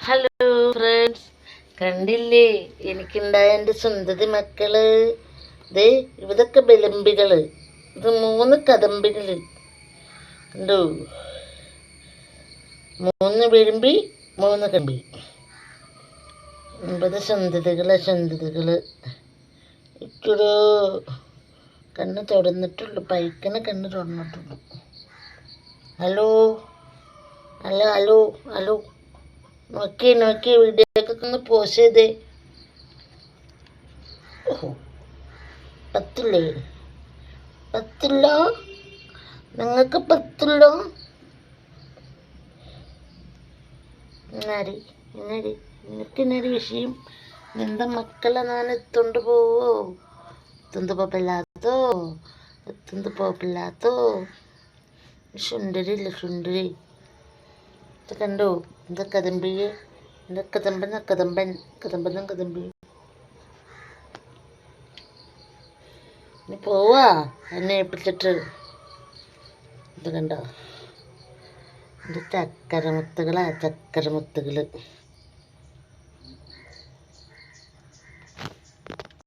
Hello friends കണ്ടില്ലേ? എനിക്കുണ്ടായ എന്റെ സുന്ദരി മക്കൾ. ദേ ഇതൊക്കെ ബലമ്പികൾ. ഇത് മൂന്ന് കദമ്പികൾ കണ്ടോ? മൂന്ന് വിരുമ്പി മൂന്ന് കമ്പി. ഒമ്പത് സുന്ദരികൾ സുന്ദരികൾ ഇക്കൊരു കണ്ണ് തുറന്നിട്ടുള്ളു. പൈക്കണ കണ്ണ് തുറന്നിട്ടുള്ളു. ഹലോ? Hello hello hello. നോക്കി നോക്കി വീഡിയോക്കൊക്കെ ഒന്ന് പോസ്റ്റ് ചെയ്തേ പത്തില്ലേ? പത്തില്ലോ? നിങ്ങൾക്ക് പത്തില്ലോ? എന്നാരി എന്നാരി നിനക്ക് എന്നൊരു വിഷയം. നിന്റെ മക്കളെ ഞാൻ എത്തുകൊണ്ട് പോവോ എത്തുന്നത് പോപ്പില്ലാത്തോ? എത്തുന്നത് പോപ്പില്ലാത്തോ? സുന്ദരി ഇത് കണ്ടോ? എന്താ കദമ്പിയെ എന്റെ കതമ്പൻ കതമ്പൻ കദമ്പനം കതമ്പി ഇനി പോവാ എന്നെ ഏൽപ്പിച്ചിട്ട് ഇത് കണ്ടോ ഇത് ചക്കരമുത്തുകളാ ചക്കരമുത്തുകൾ